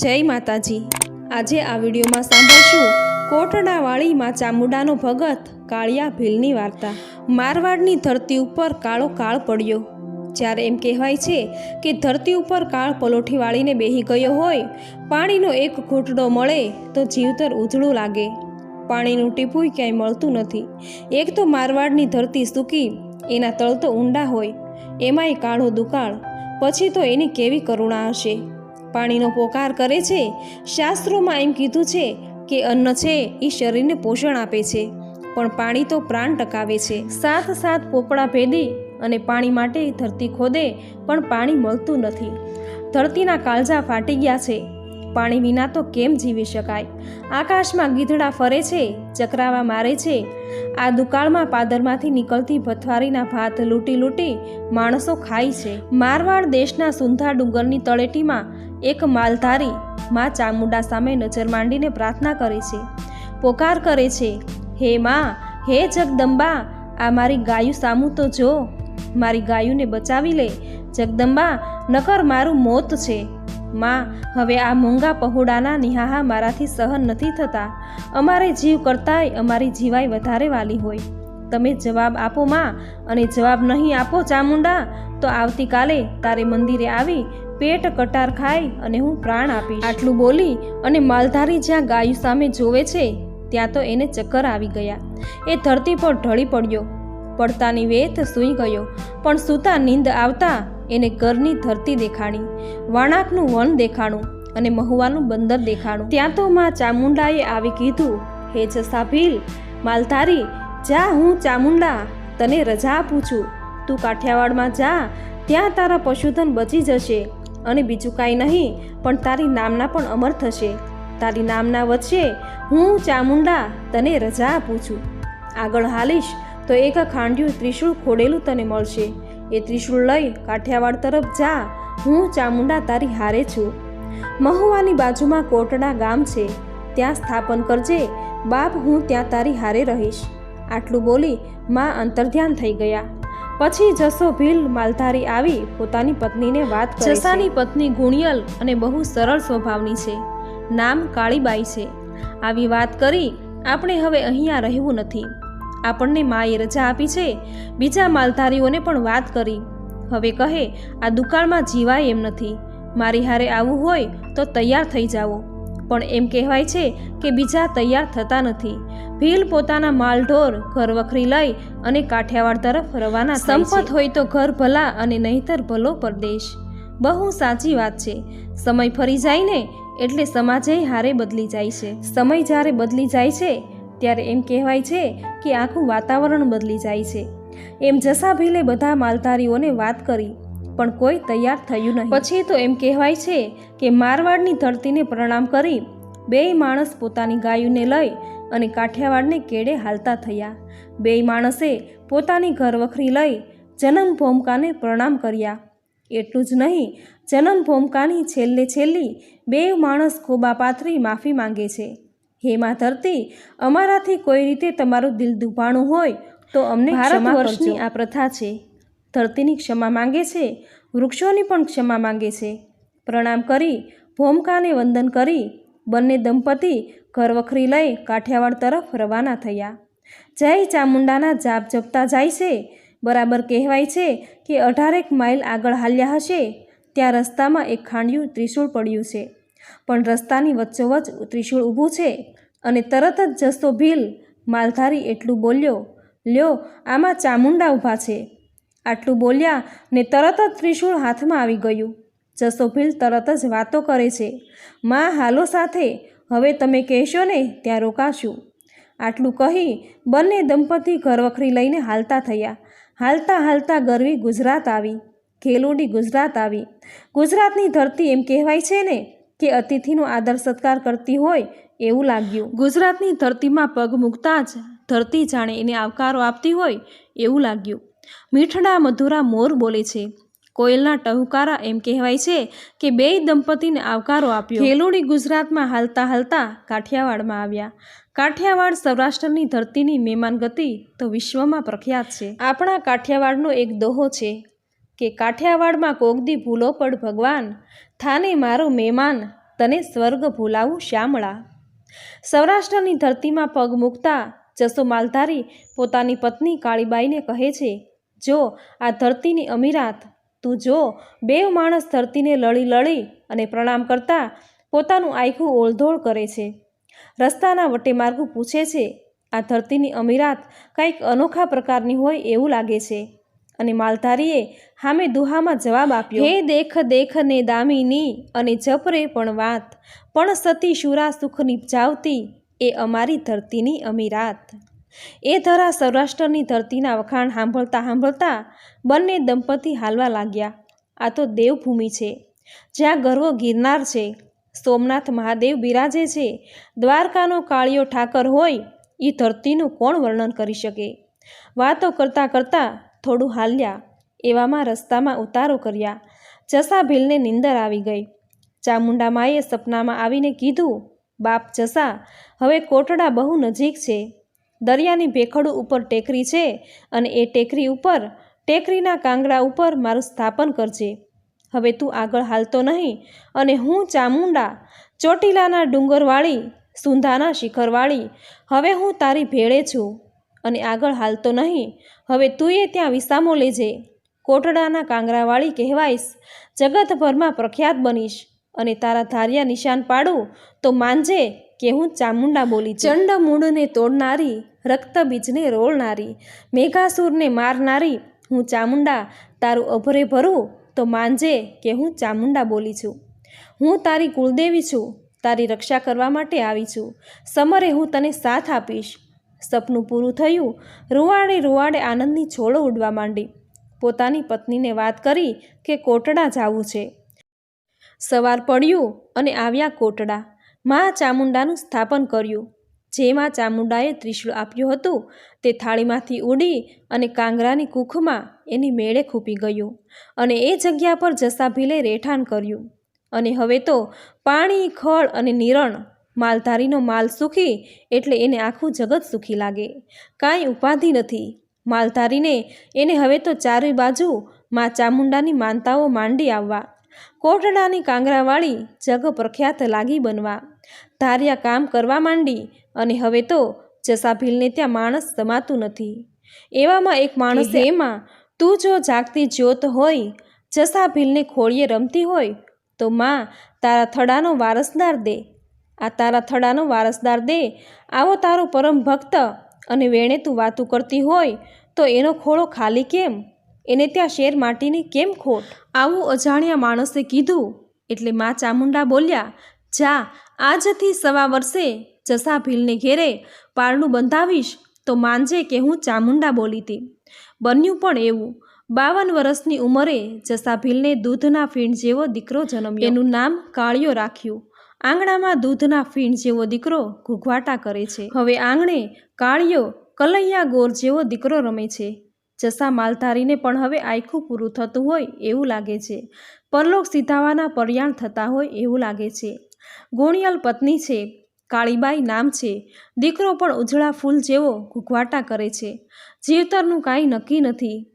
જય માતાજી. આજે આ વિડીયોમાં સાંભળશું કોટડાવાળી માં ચામુંડાનો ભગત કાળિયા ભીલની વાર્તા. મારવાડની ધરતી ઉપર કાળો કાળ પડ્યો. જ્યારે એમ કહેવાય છે કે ધરતી ઉપર કાળ પલોઠી વાળીને બેહી ગયો હોય, પાણીનો એક ઘૂંટડો મળે તો જીવતર ઉજળું લાગે. પાણીનું ટીપું ક્યાંય મળતું નથી. એક તો મારવાડની ધરતી સૂકી, એના તળ તો ઊંડા હોય. એમાંય કાળો દુકાળ. પછી તો એની કેવી કરુણા હશે? પાણીનો પોકાર કરે છે. શાસ્ત્રોમાં એમ કીધું છે કે અન્ન છે એ શરીરને પોષણ આપે છે, પણ પાણી તો પ્રાણ ટકાવે છે. સાત સાત પોપડા ભેદી અને પાણી માટે ધરતી ખોદે, પણ પાણી મળતું નથી. ધરતીના કાળજા ફાટી ગયા છે. પાણી વિના તો કેમ જીવી શકાય? આકાશમાં ગીધડા ફરે છે, ચકરાવા મારે છે. આ દુકાળમાં પાદરમાંથી નીકળતી ભથવારીના ભાત લૂંટી લૂંટી માણસો ખાય છે. મારવાડ દેશના સુંધા ડુંગરની તળેટીમાં એક માલધારી માં ચામુંડા સામે નજર માંડીને પ્રાર્થના કરે છે. પોકાર કરે છે, હે માં, હે જગદંબા, આ મારી ગાયું સામું તો જો. મારી ગાયુંને બચાવી લે. જગદંબા, નકર મારું મોત છે. માં, હવે આ મોંઘા પહોળાના નિહાહા મારાથી સહન નથી થતા. અમારે જીવ કરતાંય અમારી જીવાય વધારે વાલી હોય. તમે જવાબ આપો માં, અને જવાબ નહીં આપો ચામુંડા, તો આવતીકાલે તારે મંદિરે આવી પેટ કટાર ખાઈ અને હું પ્રાણ આપીશ. આટલું બોલી અને માલધારી જ્યાં ગાયું સામે જોવે છે, ત્યાં તો એને ચક્કર આવી ગયા. એ ધરતી પર ઢળી પડ્યો. પડતાની વેત સૂઈ ગયો. પણ સૂતા નીંદ આવતા એને ઘરની ધરતી દેખાણી વાણાકનું વન દેખાણું અને મહુવાનું બંદર દેખાણું. ત્યાં તો માં ચામુંડાએ આવી કીધું, હે જસા ભીલ માલધારી, જા હું ચામુંડા, તને રજા આપું છું. તું કાઠિયાવાડમાં જા, ત્યાં તારા પશુધન બચી જશે. અને બીજું કાંઈ નહીં, પણ તારી નામના પણ અમર થશે. તારી નામના વચ્ચે હું ચામુંડા તને રજા આપું છું. આગળ હાલીશ તો એક ખાંડ્યું ત્રિશૂળ ખોડેલું તને મળશે. એ ત્રિશૂળ લઈ કાઠિયાવાડ તરફ જા, હું ચામુંડા તારી હારે છું. મહુવાની બાજુમાં કોટડા ગામ છે. ત્યાં સ્થાપન કરજે, બાપ હું ત્યાં તારી હારે રહીશ. આટલું બોલી માં અંતર્ધ્યાન થઈ ગયા. પછી જસો ભીલ માલધારી આવી પોતાની પત્નીને વાત કરે જસાની પત્ની ગુણિયલ અને બહુ સરળ સ્વભાવની છે. નામ કાળીબાઈ છે. આવી વાત કરી આપણે હવે અહીંયા રહેવું નથી. આપણને માએ રજા આપી છે. બીજા માલધારીઓને પણ વાત કરી. હવે કહે, આ દુકાળમાં જીવાય એમ નથી. મારી હારે આવવું હોય તો તૈયાર થઈ જાઓ. પણ એમ કહેવાય છે કે બીજા તૈયાર થતા નથી. ભીલ પોતાના માલઢોર ઘર વખરી લઈ અને કાઠિયાવાડ તરફ રવાના સંપત હોય તો ઘર ભલા અને નહીતર ભલો પરદેશ. બહુ સાચી વાત છે. સમય ફરી જાય ને એટલે સમાજે હારે બદલી જાય છે. સમય જ્યારે બદલી જાય છે ત્યારે એમ કહેવાય છે કે આખું વાતાવરણ બદલી જાય છે. એમ જસા ભીલે બધા માલધારીઓને વાત કરી. પણ કોઈ તૈયાર થયું નહીં. પછી તો એમ કહેવાય છે કે મારવાડની ધરતીને પ્રણામ કરી બેય માણસ પોતાની ગાયુને લઈ અને કાઠિયાવાડને કેડે હાલતા થયા. બેય માણસે પોતાની ઘરવખરી લઈ જન્મ ભૂમકાને પ્રણામ કર્યા. એટલું જ નહીં, જન્મ ભૂમકાની છેલ્લે છેલ્લી બે માણસ ખોબા પાથરી માફી માંગે છે. હે માં ધરતી, અમારાથી કોઈ રીતે તમારું દિલ દુભાણું હોય તો અમને ભારત વર્ષની આ પ્રથા છે. ધરતીની ક્ષમા માંગે છે, વૃક્ષોની પણ ક્ષમા માંગે છે. પ્રણામ કરી, ભોમકાને વંદન કરી, બંને દંપતી ઘર વખરી લઈ કાઠિયાવાડ તરફ રવાના થયા. જય ચામુંડાના જાપ જપતા જાય છે. બરાબર કહેવાય છે કે અઢારેક માઇલ આગળ હાલ્યા હશે, ત્યાં રસ્તામાં એક ખાંડિયું ત્રિશૂળ પડ્યું છે. પણ રસ્તાની વચ્ચોવચ્ચ ત્રિશૂળ ઊભું છે અને તરત જ જસ્તો ભીલ માલધારી એટલું બોલ્યો, લ્યો, આમાં ચામુંડા ઊભા છે. આટલું બોલ્યા ને તરત જ ત્રિશૂળ હાથમાં આવી ગયું. જસોભીલ તરત જ વાતો કરે છે, માં, હાલો સાથે, હવે તમે કહેશો ને ત્યાં રોકાશું. આટલું કહી બંને દંપતી ઘરવખરી લઈને હાલતા થયા. હાલતા હાલતા ગરવી ગુજરાત આવી, ખેલોડી ગુજરાત આવી. ગુજરાતની ધરતી એમ કહેવાય છે ને કે અતિથિનો આદર સત્કાર કરતી હોય એવું લાગ્યું. ગુજરાતની ધરતીમાં પગ મૂકતા જ ધરતી જાણે એને આવકારો આપતી હોય એવું લાગ્યું. મીઠડા મધુરા મોર બોલે છે. કોયલના ટહુકારા એમ કહેવાય છે કે બેય દંપતીને આવકારો આપ્યો. ખેલોડી ગુજરાતમાં હાલતા હાલતા કાઠિયાવાડમાં આવ્યા. કાઠિયાવાડ સૌરાષ્ટ્રની ધરતીની મહેમાન ગતિ તો વિશ્વમાં પ્રખ્યાત છે. આપણા કાઠિયાવાડનો એક દોહો છે કે કાઠિયાવાડમાં કોગદી ભૂલો પડ ભગવાન, થાને મારો મહેમાન તને સ્વર્ગ ભૂલાવું શ્યામળા. સૌરાષ્ટ્રની ધરતીમાં પગ મૂકતા જસો માલધારી પોતાની પત્ની કાળીબાઈને કહે છે જો આ ધરતીની અમીરાત, તું જો બેવ માણસ ધરતીને લળી લળી અને પ્રણામ કરતા પોતાનું આખું ઓળધોળ કરે છે. રસ્તાના વટેમાર્ગું પૂછે છે, આ ધરતીની અમીરાત કંઈક અનોખા પ્રકારની હોય એવું લાગે છે. અને માલધારીએ હામે દુહામાં જવાબ આપ્યો, હે દેખ દેખ ને દામીની અને જપરે પણ વાત, પણ સતી શુરા સુખ નિપજાવતી એ અમારી ધરતીની અમીરાત. એ ધરા સૌરાષ્ટ્રની ધરતીના વખાણ સાંભળતા સાંભળતા બંને દંપતી હાલવા લાગ્યા. આ તો દેવભૂમિ છે. જ્યાં ગર્વ ગિરનાર છે. સોમનાથ મહાદેવ બિરાજે છે. દ્વારકાનો કાળિયો ઠાકર હોય એ ધરતીનું કોણ વર્ણન કરી શકે? વાતો કરતાં કરતાં થોડું હાલ્યા. એવામાં રસ્તામાં ઉતારો કર્યા. જસા ભીલને નીંદર આવી ગઈ. ચામુંડા માએ સપનામાં આવીને કીધું, બાપ જસા, હવે કોટડા બહુ નજીક છે. દરિયાની ભેખડું ઉપર ટેકરી છે અને એ ટેકરી ઉપર, ટેકરીના કાંગડા ઉપર મારું સ્થાપન કરજે. હવે તું આગળ હાલતો નહીં અને હું ચામુંડા, ચોટીલાના ડુંગરવાળી, સુંધાના શિખરવાળી, હવે હું તારી ભેળે છું અને આગળ હાલતો નહીં. હવે તુંએ ત્યાં વિસામો લેજે. કોટડાના કાંગરાવાળી કહેવાઈશ, જગતભરમાં પ્રખ્યાત બનીશ અને તારા ધાર્યા નિશાન પાડું તો માનજે. કે હું ચામુંડા બોલી. ચંડ મૂળને તોડનારી રક્તબીજને રોળનારી, મેઘાસુરને મારનારી, હું ચામુંડા, તારું અભરે ભરું, તો માનજે કે હું ચામુંડા બોલી છું. હું તારી કુળદેવી છું, તારી રક્ષા કરવા માટે આવી છું. સમરે હું તને સાથ આપીશ. સપનું પૂરું થયું, રૂવાડે રૂવાડે આનંદની છોડો ઉડવા માંડી. પોતાની પત્નીને વાત કરી કે કોટડા જાવું છે. સવાર પડ્યું અને આવ્યા કોટડા. મા ચામુંડાનું સ્થાપન કર્યું. જે માં ચામુંડાએ ત્રિશુળ આપ્યું હતું, તે થાળીમાંથી ઉડી અને કાંગરાની કૂખમાં એની મેળે ખૂપી ગયું અને એ જગ્યા પર જસાભીલે રહેઠાણ કર્યું. અને હવે તો પાણી, ખળ અને નિરણ માલધારીનો માલ સુખી એટલે એને આખું જગત સુખી લાગે. કાંઈ ઉપાધિ નથી. માલધારીને એને હવે તો ચારે બાજુ માં ચામુંડાની માનતાઓ માંડી આવવા કોટડાની કાંગરાવાળી જગ પ્રખ્યાત લાગી બનવા. ધાર્યા કામ કરવા માંડી અને હવે તો જસાભીલને ત્યાં માણસ સમાતું નથી. એવામાં એક માણસ એમાં તું જો જાગતી જ્યોત હોય જસાભીલને ખોળીએ રમતી હોય તો માં તારા થડાનો વારસદાર દે. આ તારા થડાનો વારસદાર દે. આવો તારો પરમ ભક્ત અને વેણે તું વાતું કરતી હોય તો એનો ખોળો ખાલી કેમ? એને ત્યાં શેર માટીની કેમ ખોટ? આવું અજાણ્યા માણસે કીધું. એટલે મા ચામુંડા બોલ્યા, જા, આજથી સવા વર્ષે જસા ભીલને ઘેરે પારણું બંધાવીશ, તો માનજે કે હું ચામુંડા બોલી હતી બન્યું પણ એવું. બાવન વર્ષની ઉંમરે જસા ભીલને દૂધના ફીણ જેવો દીકરો જન્મ્યો. એનું નામ કાળિયો રાખ્યું. આંગણામાં દૂધના ફીણ જેવો દીકરો ઘૂઘવાટા કરે છે. હવે આંગણે કાળિયો કલૈયા ગોર જેવો દીકરો રમે છે. જસા માલધારીને પણ હવે આખું પૂરું થતું હોય એવું લાગે છે. પરલોક સીધાવાના પર્યાણ થતા હોય એવું લાગે છે. ગોણિયલ પત્ની છે, કાળીબાઈ નામ છે. દીકરો પણ ઉજળા ફૂલ જેવો ઘૂઘવાટા કરે છે. જીવતરનું કાંઈ નક્કી નથી.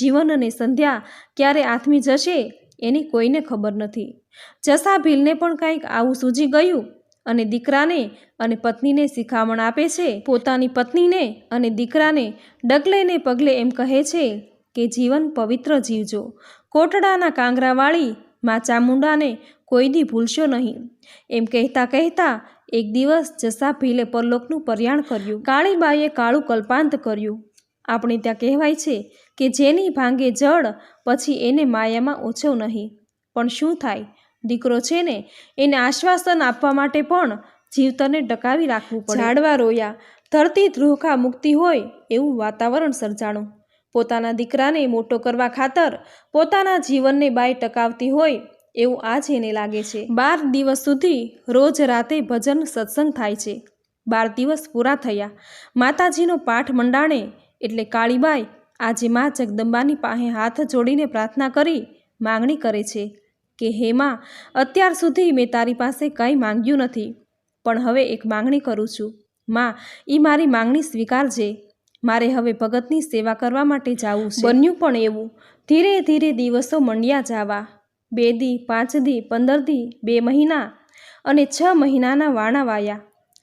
જીવન અને સંધ્યા ક્યારે આથમી જશે એની કોઈને ખબર નથી. જસા ભીલને પણ કાંઈક આવું સૂજી ગયું અને દીકરાને અને પત્નીને શિખામણ આપે છે. પોતાની પત્નીને અને દીકરાને ડગલે ને પગલે એમ કહે છે કે, જીવન પવિત્ર જીવજો. કોટડાના કાંગરાવાળી મા ચામુંડાને કોઈ દી ભૂલશો નહીં. એમ કહેતા કહેતા એક દિવસ જસા ભીલે પરલોકનું પર્યાણ કર્યું. કાળીબાઈએ કાળું કલ્પાંત કર્યું. આપણે ત્યાં કહેવાય છે કે, જેની ભાંગે જળ, પછી એને માયામાં ઓછો નહીં. પણ શું થાય? દીકરો છે ને, એને આશ્વાસન આપવા માટે પણ જીવતરને ટકાવી રાખવું પડે. ઝાડવા રોયા. ધરતી ધ્રુહખા મુક્તિ હોય એવું વાતાવરણ સર્જાણું. પોતાના દીકરાને મોટો કરવા ખાતર પોતાના જીવનને બાય ટકાવતી હોય એવું આજ એને લાગે છે. બાર દિવસ સુધી રોજ રાતે ભજન સત્સંગ થાય છે. બાર દિવસ પૂરા થયા. માતાજીનો પાઠ મંડાણે એટલે કાળીબાઈ આજે મા જગદંબાની પાસે હાથ જોડીને પ્રાર્થના કરી માંગણી કરે છે કે, હે માં, અત્યાર સુધી મેં તારી પાસે કંઈ માંગ્યું નથી. પણ હવે એક માંગણી કરું છું. માં એ મારી માંગણી સ્વીકારજે. મારે હવે ભગતની સેવા કરવા માટે જાવું છે. બન્યું પણ એવું. ધીરે ધીરે દિવસો મંડ્યા જાવા. બે દી, પાંચ દી, પંદર દી, બે મહિના અને છ મહિનાના વાણા વાયા.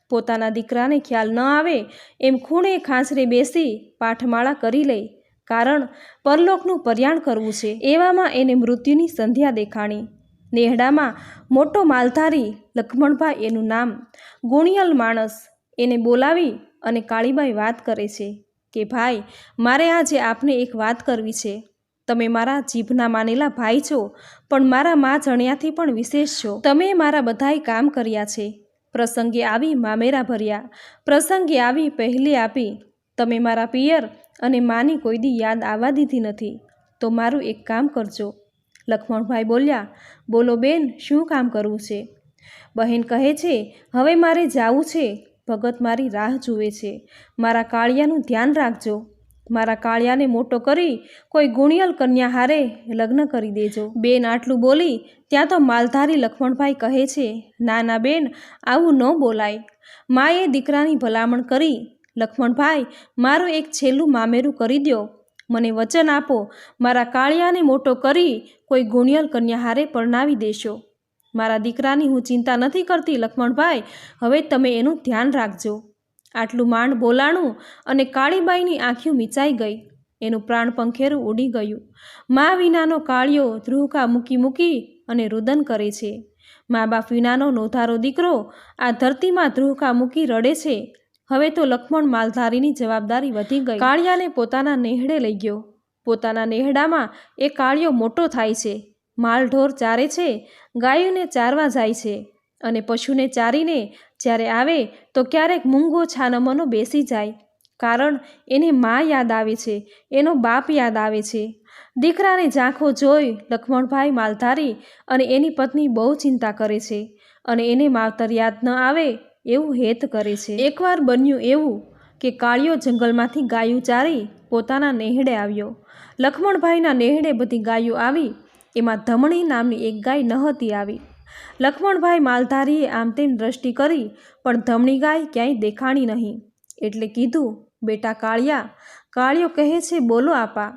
પોતાના દીકરાને ખ્યાલ ન આવે એમ ખૂણે ખાંચરે બેસી પાઠમાળા કરી લે કારણ પરલોકનું પર્યાણ કરવું છે. એવામાં એને મૃત્યુની સંધ્યા દેખાણી. નેહડામાં મોટો માલધારી લખમણભાઈ એનું નામ. ગુણિયલ માણસ એને બોલાવી અને કાળીબાઈ વાત કરે છે કે, ભાઈ, મારે આજે આપને એક વાત કરવી છે. તમે મારા જીભના માનેલા ભાઈ છો, પણ મારા મા જણ્યાથી પણ વિશેષ છો. તમે મારા બધાય કામ કર્યા છે. પ્રસંગે આવી મામેરા ભર્યા. પ્રસંગે આવી પહેલી આપી. તમે મારા પિયર અને માની કોઈ દી યાદ આવવા દીધી નથી. તો મારું એક કામ કરજો. લક્ષ્મણભાઈ બોલ્યા, બોલો બેન, શું કામ કરવું છે? બહેન કહે છે, હવે મારે જાવું છે. ભગત મારી રાહ જુએ છે. મારા કાળિયાનું ધ્યાન રાખજો. મારા કાળિયાને મોટો કરી કોઈ ગુણિયલ કન્યા હારે લગ્ન કરી દેજો. બેન આટલું બોલી, ત્યાં તો માલધારી લખમણભાઈ કહે છે, ના ના, બેન, આવું ન બોલાય. માએ દીકરાની ભલામણ કરી. લખમણભાઈ, મારું એક છેલ્લું મામેરું કરી દ્યો. મને વચન આપો, મારા કાળિયાને મોટો કરી કોઈ ગુણિયલ કન્યા હારે પરણાવી દેશો. મારા દીકરાની હું ચિંતા નથી કરતી, લક્ષ્મણભાઈ, હવે તમે એનું ધ્યાન રાખજો. આટલું માંડ બોલાણું અને કાળીબાઈની આંખીઓ મીચાઈ ગઈ. એનું પ્રાણ પંખેરું ઉડી ગયું. મા વિનાનો કાળિયો ધ્રુવકા મૂકી મૂકી અને રુદન કરે છે. મા બાપ વિનાનો નોધારો દીકરો આ ધરતીમાં ધ્રુવકા મૂકી રડે છે. હવે તો લક્ષ્મણ માલધારીની જવાબદારી વધી ગઈ. કાળિયાને પોતાના નેહડે લઈ ગયો. પોતાના નેહડામાં એ કાળિયો મોટો થાય છે. માલ ઢોર ચારે છે, ગાયોને ચારવા જાય છે અને પશુને ચારીને જ્યારે આવે તો ક્યારેક મૂંગો છાનમનો બેસી જાય. કારણ એને મા યાદ આવે છે, એનો બાપ યાદ આવે છે. દીકરાને ઝાંખો જોઈ લક્ષ્મણભાઈ માલધારી અને એની પત્ની બહુ ચિંતા કરે છે અને એને માવતર યાદ ન આવે એવું હેત કરે છે. એકવાર બન્યું એવું કે કાળિયો જંગલમાંથી ગાયું ચારી પોતાના નેહડે આવ્યો. લખમણભાઈના નેહડે બધી ગાયો આવી, એમાં ધમણી નામની એક ગાય ન હતી આવી. લખમણભાઈ માલધારીએ આમ તેમ દ્રષ્ટિ કરી, પણ ધમણી ગાય ક્યાંય દેખાણી નહીં. એટલે કીધું, બેટા કાળિયા, કાળિયો કહે છે, બોલો આપા.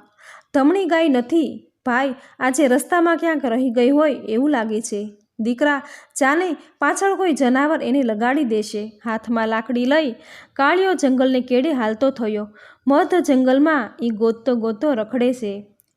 ધમણી ગાય નથી, ભાઈ, આજે રસ્તામાં ક્યાંક રહી ગઈ હોય એવું લાગે છે. દીકરા, ચાલે, પાછળ કોઈ જનાવર એને લગાડી દેશે. હાથમાં લાકડી લઈ કાળિયો જંગલને કેડે હાલતો થયો. મધ જંગલમાં એ ગોતતો ગોતતો રખડે છે.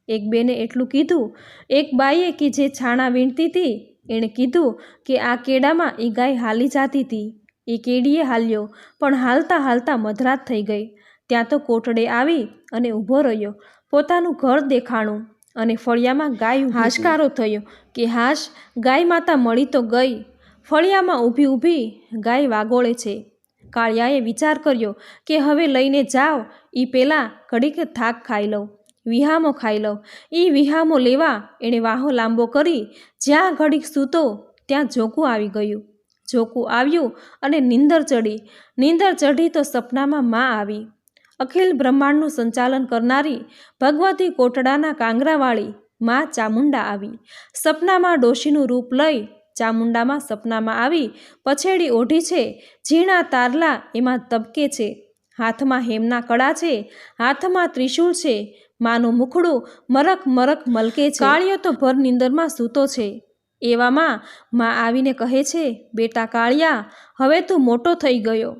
એક બેને એટલું કીધું, એક બાઈએ કે જે છાણા વીણતી હતી એણે કીધું કે આ કેડામાં એ ગાય હાલી જાતી હતી એ કેડીએ હાલ્યો, પણ હાલતા હાલતા મધરાત થઈ ગઈ. ત્યાં તો કોટડે આવી અને ઊભો રહ્યો, પોતાનું ઘર દેખાણું. અને ફળિયામાં ગાય હાશકારો થયો કે હાશ ગાય માતા મળી તો ગઈ. ફળિયામાં ઊભી ઊભી ગાય વાગોળે છે. કાળિયાએ વિચાર કર્યો કે હવે લઈને જાઓ એ પહેલાં ઘડીક થાક ખાઈ લઉં વિહામો ખાઈ લઉં. એ વિહામો લેવા એણે વાહો લાંબો કરી જ્યાં ઘડીક સૂતો ત્યાં જોકું આવી ગયું. જોકું આવ્યું અને નીંદર ચડી નીંદર ચઢી તો સપનામાં માં આવી. અખિલ બ્રહ્માંડનું સંચાલન કરનારી ભગવતી કોટડાના કાંગરાવાળી માં ચામુંડા આવી. સપનામાં ડોશીનું રૂપ લઈ ચામુંડામાં સપનામાં આવી પછેડી ઓઢી છે. ઝીણા તારલા એમાં તબકે છે. હાથમાં હેમના કડા છે. હાથમાં ત્રિશૂળ છે. માનું મુખડું મરક મરક મલકે છે. કાળિયો તો ભર નિંદરમાં સૂતો છે. એવામાં માં આવીને કહે છે, બેટા કાળિયા, હવે તું મોટો થઈ ગયો.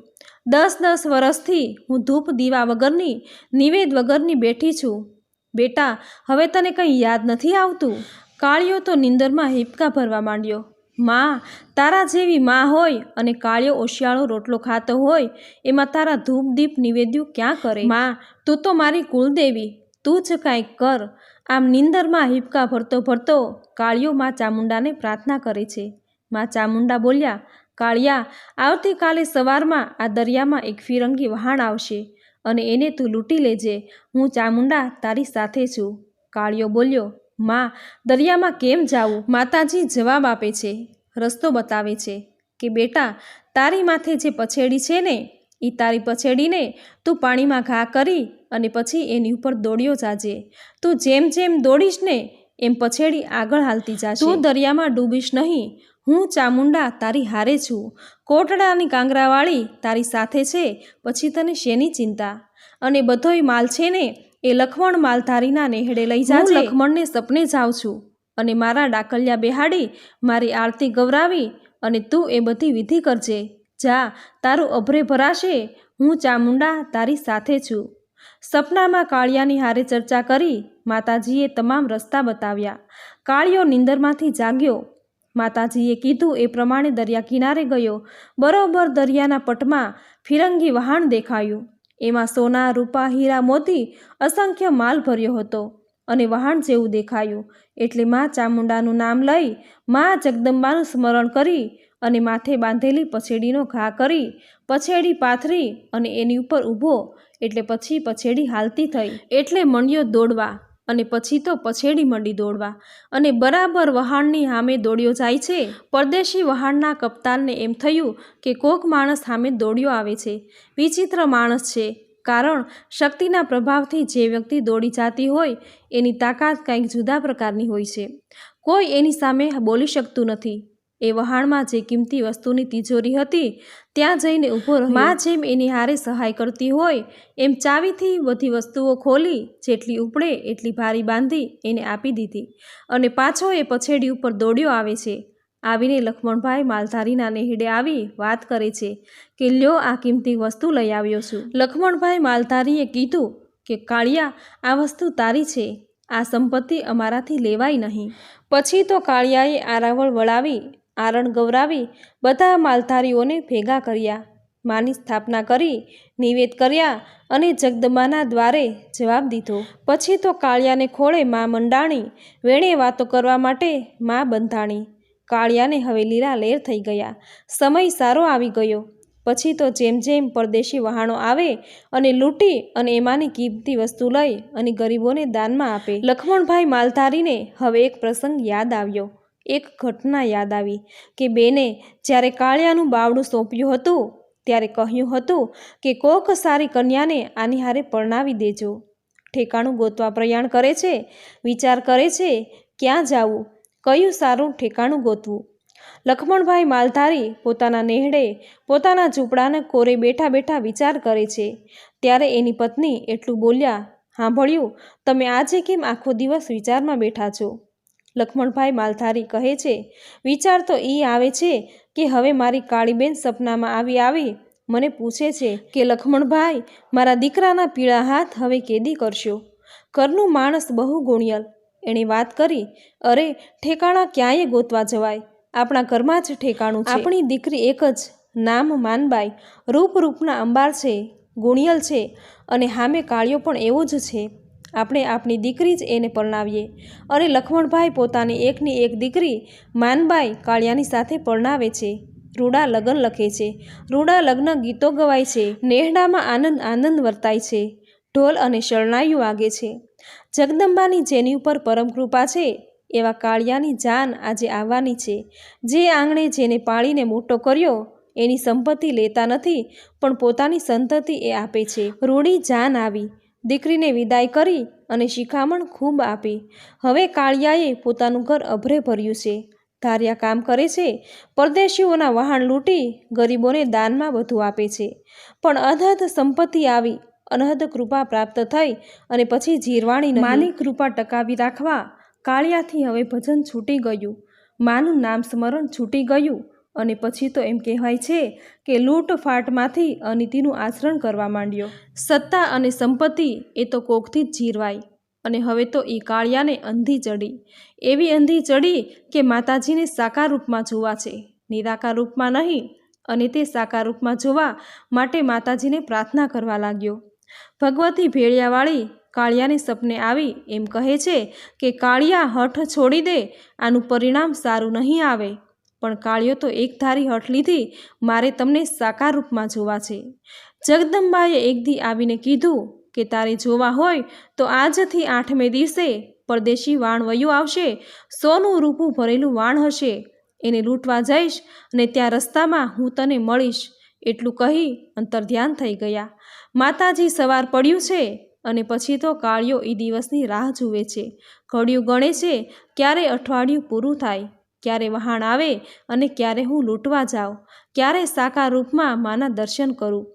દસ દસ વર્ષથી હું ધૂપ દીવા વગરની, નિવેદ વગરની બેઠી છું. બેટા, હવે તને કંઈ યાદ નથી આવતું? કાળિયો તો નીંદરમાં હિપકા ભરવા માંડ્યો. માં, તારા જેવી માં હોય અને કાળિયો ઓશિયાળો રોટલો ખાતો હોય, એમાં તારા ધૂપ દીપ નિવેદ્યું ક્યાં કરે? માં, તું તો મારી કુલદેવી તું જ કાંઈક કર. આમ નીંદરમાં હિપકા ભરતો ભરતો કાળિયો માં ચામુંડાને પ્રાર્થના કરે છે. માં ચામુંડા બોલ્યા કાળિયા, આવતીકાલે સવારમાં આ દરિયામાં એક ફિરંગી વહાણ આવશે અને એને તું લૂંટી લેજે. હું ચામુંડા તારી સાથે છું. કાળિયો બોલ્યો, માં, દરિયામાં કેમ જાવું માતાજી જવાબ આપે છે, રસ્તો બતાવે છે કે, બેટા, તારી માથે જે પછેડી છે ને એ તારી પછેડીને તું પાણીમાં ઘા કરી અને પછી એની ઉપર દોડ્યો જાજે. તું જેમ જેમ દોડીશ ને, એમ પછેડી આગળ હાલતી જાશે. તું દરિયામાં ડૂબીશ નહીં હું ચામુંડા તારી હારે છું કોટડાની કાંગરાવાળી તારી સાથે છે પછી તને શેની ચિંતા? અને બધોય માલ છે ને એ લખમણ માલધારીના નેહડે લઈ જાજે. લખમણને સપને જાઉં છું અને મારા ડાકલિયા બેહાડી મારી આરતી ગવરાવી અને તું એ બધી વિધિ કરજે. જા તારું અભરે ભરાશે હું ચામુંડા તારી સાથે છું. સપનામાં કાળિયાની હારે ચર્ચા કરી માતાજીએ તમામ રસ્તા બતાવ્યા. કાળિયો નીંદરમાંથી જાગ્યો માતાજીએ કીધું એ પ્રમાણે દરિયા કિનારે ગયો. બરોબર દરિયાના પટમાં ફિરંગી વહાણ દેખાયું. એમાં સોના, રૂપા, હીરા, મોતી, અસંખ્ય માલ ભર્યો હતો અને વહાણ જેવું દેખાયું. એટલે મા ચામુંડાનું નામ લઈ મા જગદંબાનું સ્મરણ કરી અને માથે બાંધેલી પછેડીનો ઘા કરી, પછેડી પાથરી અને એની ઉપર ઊભો. એટલે પછી પછેડી હાલતી થઈ. એટલે મંડ્યો દોડવા અને પછી તો પછેડી મંડી દોડવા. અને બરાબર વહાણની સામે દોડ્યો જાય છે. પરદેશી વહાણના કપ્તાનને એમ થયું કે કોક માણસ સામે દોડ્યો આવે છે. વિચિત્ર માણસ છે. કારણ શક્તિના પ્રભાવથી જે વ્યક્તિ દોડી જાતી હોય, એની તાકાત કંઈક જુદા પ્રકારની હોય છે. કોઈ એની સામે બોલી શકતું નથી. એ વહાણમાં જે કિંમતી વસ્તુની તિજોરી હતી, ત્યાં જઈને ઊભો રહ્યો. માં જેમ એની હારે સહાય કરતી હોય, એમ ચાવીથી બધી વસ્તુઓ ખોલી, જેટલી ઉપડે એટલી ભારી બાંધી એને આપી દીધી અને પાછો એ પછેડી ઉપર દોડ્યો આવે છે. આવીને લક્ષ્મણભાઈ માલધારીના નેહડે આવી વાત કરે છે કે, લ્યો આ કિંમતી વસ્તુ લઈ આવ્યો છું. લક્ષ્મણભાઈ માલધારીએ કીધું કે, કાળિયા, આ વસ્તુ તારી છે. આ સંપત્તિ અમારાથી લેવાય નહીં. પછી તો કાળિયાએ આરાવળ વળાવી આરણ ગૌરાવી બધા માલધારીઓને ભેગા કર્યા. માની સ્થાપના કરી, નિવેદ કર્યા અને જગદમાના દ્વારે જવાબ દીધો. પછી તો કાળિયાને ખોળે મા મંડાણી, વેણે વાતો કરવા માટે મા બંધાણી. કાળિયાને હવે લીલા લેર થઈ ગયા. સમય સારો આવી ગયો. પછી તો જેમ જેમ પરદેશી વહાણો આવે અને લૂંટી અને એમાંની કિંમતી વસ્તુ લઈ અને ગરીબોને દાનમાં આપે. લખમણભાઈ માલધારીને હવે એક પ્રસંગ યાદ આવ્યો. એક ઘટના યાદ આવી કે બેને જ્યારે કાળિયાનું બાવડું સોંપ્યું હતું, ત્યારે કહ્યું હતું કે, કોક સારી કન્યાને આની હારે પરણાવી દેજો. ઠેકાણું ગોતવા પ્રયાણ કરે છે, વિચાર કરે છે, ક્યાં જાવું, કયું સારું ઠેકાણું ગોતવું? લખમણભાઈ માલધારી પોતાના નેહડે પોતાના ઝૂંપડાને કોરે બેઠા બેઠા વિચાર કરે છે. ત્યારે એની પત્ની એટલું બોલ્યા સાંભળ્યું તમે આજે કેમ આખો દિવસ વિચારમાં બેઠા છો? લક્ષ્મણભાઈ માલધારી કહે છે, વિચાર તો એ આવે છે કે હવે મારી કાળીબેન સપનામાં આવી આવી મને પૂછે છે કે લક્ષ્મણભાઈ મારા દીકરાના પીળા હાથ હવે કેદી કરશો? ઘરનું માણસ બહુ ગુણિયલ. એણે વાત કરી, અરે, ઠેકાણા ક્યાંય ગોતવા જવાય? આપણા ઘરમાં જ ઠેકાણું આપણી દીકરી એક જ નામ માનબાઈ રૂપ રૂપના અંબાર છે, ગુણિયલ છે અને હામે કાળિયો પણ એવો જ છે. આપણે આપણી દીકરી જ એને પરણાવીએ. અને લખમણભાઈ પોતાની એકની એક દીકરી માનબાઈ કાળિયાની સાથે પરણાવે છે. રૂડા લગ્ન લખે છે. રૂડા લગ્ન ગીતો ગવાય છે. નેહડામાં આનંદ આનંદ વર્તાય છે. ઢોલ અને શરણાયું વાગે છે. જગદંબાની જેની ઉપર પરમ કૃપા છે, એવા કાળિયાની જાન આજે આવવાની છે. જે આંગણે જેને પાળીને મોટો કર્યો, એની સંપત્તિ લેતા નથી, પણ પોતાની સંતતિ એ આપે છે. રૂડી જાન આવી. દીકરીને વિદાય કરી અને શિખામણ ખૂબ આપી. હવે કાળિયાએ પોતાનું ઘર અભરે ભર્યું છે. ધાર્યા કામ કરે છે. પરદેશીઓના વહાણ લૂંટી ગરીબોને દાનમાં બધું આપે છે. પણ અધધ સંપત્તિ આવી, અનહદ કૃપા પ્રાપ્ત થઈ અને પછી જીરવાણી માની કૃપા ટકાવી રાખવા કાળિયાથી હવે ભજન છૂટી ગયું. માનું નામ સ્મરણ છૂટી ગયું. અને પછી તો એમ કહેવાય છે કે લૂંટફાટમાંથી અનીતિનું આચરણ કરવા માંડ્યો. સત્તા અને સંપત્તિ એ તો કોકથી જ જીરવાય. અને હવે તો એ કાળિયાને અંધી ચડી. એવી અંધી ચડી કે માતાજીને સાકાર રૂપમાં જોવા છે. નિરાકાર રૂપમાં નહીં, અને તે સાકાર રૂપમાં જોવા માટે માતાજીને પ્રાર્થના કરવા લાગ્યો. ભગવતી ભેળિયાવાળી કાળિયાને સપને આવી એમ કહે છે કે, કાળિયા હઠ છોડી દે, આનું પરિણામ સારું નહીં આવે. પણ કાળિયો તો એક ધારી હઠ લીધી, મારે તમને સાકાર રૂપમાં જોવા છે. જગદંબાએ એકદી આવીને કીધું કે, તારે જોવા હોય તો આજથી આઠમે દિવસે પરદેશી વાણ વયું આવશે, સોનું રૂપું ભરેલું વાણ હશે. એને લૂંટવા જઈશ અને ત્યાં રસ્તામાં હું તને મળીશ. એટલું કહી અંતર ધ્યાન થઈ ગયા. માતાજી સવાર પડ્યું છે અને પછી તો કાળિયો એ દિવસની રાહ જુએ છે. ઘડિયું ગણે છે, ક્યારે અઠવાડિયું પૂરું થાય. ક્યારે વહાણ આવે અને ક્યારે હું લૂંટવા જાઉં? ક્યારે સાકાર રૂપમાં માના દર્શન કરું?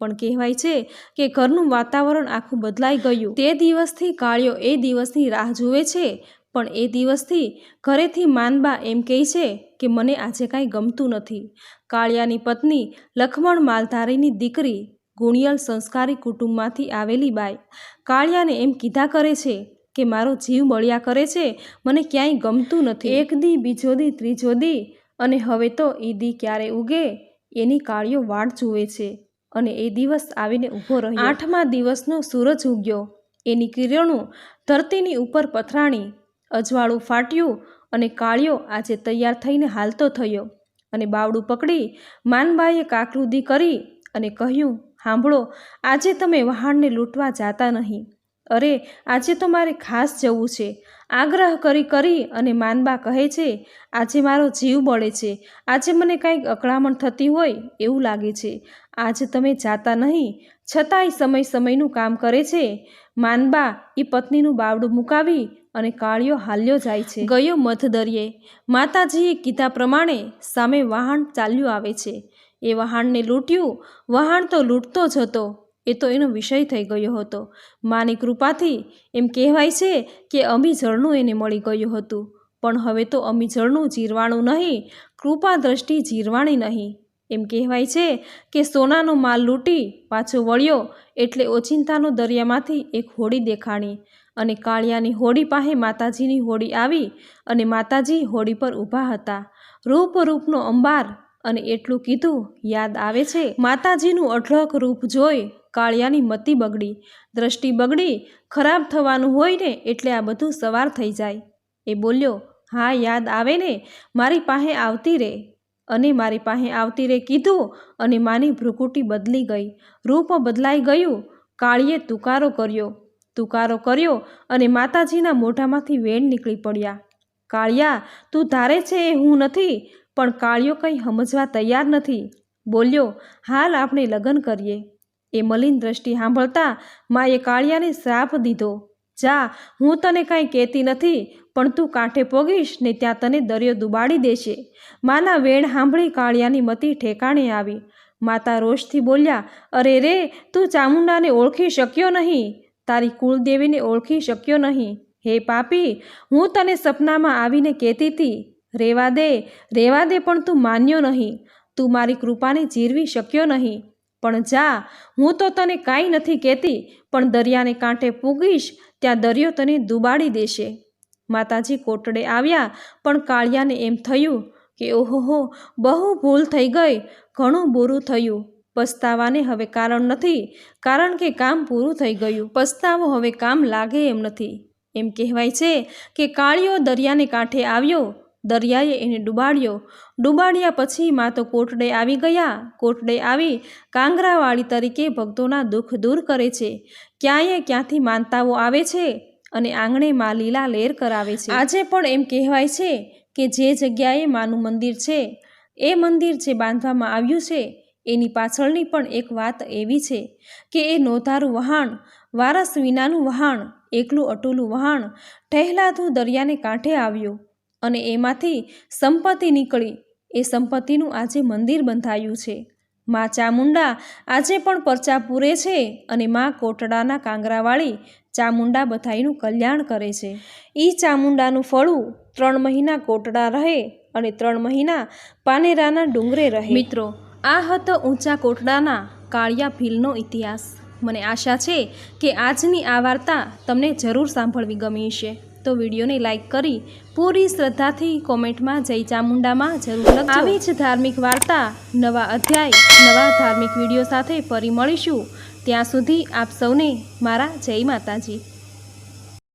પણ કહેવાય છે કે ઘરનું વાતાવરણ આખું બદલાઈ ગયું. તે દિવસથી કાળિયો એ દિવસની રાહ જુએ છે. પણ એ દિવસથી ઘરેથી માનબા એમ કહે છે કે મને આજે કાંઈ ગમતું નથી. કાળિયાની પત્ની લખમણ માલધારીની દીકરી ગુણિયલ સંસ્કારી કુટુંબમાંથી આવેલી બાઈ. કાળિયાને એમ કીધા કરે છે કે મારો જીવ બળ્યા કરે છે? મને ક્યાંય ગમતું નથી. એક દી, બીજો દી, ત્રીજો દી, અને હવે તો એ દી ક્યારે ઉગે? એની કાળીઓ વાટ જુએ છે અને એ દિવસ આવીને ઊભો રહ્યો. આઠમા દિવસનો સૂરજ ઉગ્યો. એની કિરણો ધરતીની ઉપર પથરાણી, અજવાળું ફાટ્યું અને કાળિયો આજે તૈયાર થઈને હાલતો થયો. અને બાવડું પકડી માનબાઈએ કાકરુદી કરી અને કહ્યું સાંભળો આજે તમે વહાણને લૂંટવા જાતા નહીં. અરે, આજે તો મારે ખાસ જવું છે. આગ્રહ કરી કરી અને માનબા કહે છે, આજે મારો જીવ બળે છે. આજે મને કાંઈક અકળામણ થતી હોય એવું લાગે છે. આજે તમે જાતા નહીં. છતાંય સમય સમયનું કામ કરે છે. માનબા એ પત્નીનું બાવડું મુકાવી અને કાળિયો હાલ્યો જાય છે. ગયો મધદરિયે માતાજીએ કીધા પ્રમાણે સામે વહાણ ચાલ્યું આવે છે. એ વહાણને લૂંટ્યું. વહાણ તો લૂંટતો જ હતો. એ તો એનો વિષય થઈ ગયો હતો. માની કૃપાથી એમ કહેવાય છે કે અમી જળનું એને મળી ગયું હતું. પણ હવે તો અમી જળનું જીરવાણું નહીં, કૃપા દ્રષ્ટિ જીરવાણી નહીં. એમ કહેવાય છે કે સોનાનો માલ લૂંટી પાછો વળ્યો એટલે ઓચિંતાનો દરિયામાંથી એક હોડી દેખાણી અને કાળિયાની હોડી પાસે માતાજીની હોડી આવી અને માતાજી હોડી પર ઊભા હતા. રૂપ રૂપનો અંબાર અને એટલું કીધું યાદ આવે છે. માતાજીનું અઢળક રૂપ જોઈ કાળિયાની મતિ બગડી. દ્રષ્ટિ બગડી, ખરાબ થવાનું હોય ને એટલે આ બધું સવાર થઈ જાય. એ બોલ્યો, હા, યાદ આવે ને, મારી પાસે આવતી રે. અને મારી પાસે આવતી રે કીધું અને માની ભ્રુકુટી બદલી ગઈ. રૂપ બદલાઈ ગયું. કાળીએ તુકારો કર્યો. તુકારો કર્યો અને માતાજીના મોઢામાંથી વેણ નીકળી પડ્યા. કાળિયા, તું ધારે છે એ હું નથી, પણ કાળિયો કંઈ સમજવા તૈયાર નથી. બોલ્યો, હાલ આપણે લગ્ન કરીએ. એ મલિન દ્રષ્ટિ સાંભળતા માએ કાળિયાને શ્રાપ દીધો, જા, હું તને કાંઈ કહેતી નથી, પણ તું કાંઠે પોગીશ ને ત્યાં તને દરિયો દુબાડી દેશે. માના વેણ સાંભળી કાળિયાની મતી ઠેકાણે આવી. માતા રોષથી બોલ્યા, અરે રે, તું ચામુંડાને ઓળખી શક્યો નહીં. તારી કુળદેવીને ઓળખી શક્યો નહીં. હે પાપી, હું તને સપનામાં આવીને કહેતી હતી રેવા દે રેવા દે, પણ તું માન્યો નહીં. તું મારી કૃપાને જીરવી શક્યો નહીં. પણ જા, હું તો તને કાંઈ નથી કહેતી, પણ દરિયાને કાંઠે પૂગીશ, ત્યાં દરિયો તને દુબાડી દેશે. માતાજી કોટડે આવ્યા, પણ કાળિયાને એમ થયું કે ઓહોહો, બહુ ભૂલ થઈ ગઈ, ઘણું બુરું થયું. પસ્તાવાને હવે કારણ નથી, કારણ કે કામ પૂરું થઈ ગયું. પસ્તાવો હવે કામ લાગે એમ નથી. એમ કહેવાય છે કે કાળિયો દરિયાને કાંઠે આવ્યો દરિયાએ એને ડૂબાડ્યો. ડૂબાડ્યા પછી માં તો કોટડે આવી ગયા. કોટડે આવી કાંગરાવાળી તરીકે ભક્તોના દુઃખ દૂર કરે છે. ક્યાંય ક્યાંથી માનતાઓ આવે છે અને આંગણે માં લીલા લેર કરાવે છે. આજે પણ એમ કહેવાય છે કે જે જગ્યાએ માનું મંદિર છે, એ મંદિર જે બાંધવામાં આવ્યું છે, એની પાછળની પણ એક વાત એવી છે કે એ નોધારું વહાણ, વારસ વિનાનું વહાણ, એકલું અટુલું વહાણ ઠહેલાતું દરિયાને કાંઠે આવ્યું. અને એમાંથી સંપત્તિ નીકળી. એ સંપત્તિનું આજે મંદિર બંધાયું છે. મા ચામુંડા આજે પણ પરચા પૂરે છે અને મા કોટડાના કાંગરાવાળી ચામુંડા બધાઈનું કલ્યાણ કરે છે. એ ચામુંડાનું ફળું ત્રણ મહિના કોટડા રહે અને ત્રણ મહિના પાનેરાના ડુંગરે રહે. મિત્રો, આ હતો ઊંચા કોટડાના કાળિયા ભીલનો ઇતિહાસ. મને આશા છે કે આજની આ વાર્તા તમને જરૂર સાંભળવી ગમી હશે. તો વિડીયોને લાઈક કરી પૂરી શ્રદ્ધાથી કોમેન્ટમાં જય ચામુંડામાં જરૂર આવી જ ધાર્મિક વાર્તા નવા અધ્યાય, નવા ધાર્મિક વીડિયો સાથે ફરી મળીશું. ત્યાં સુધી આપ સૌને મારા જય માતાજી.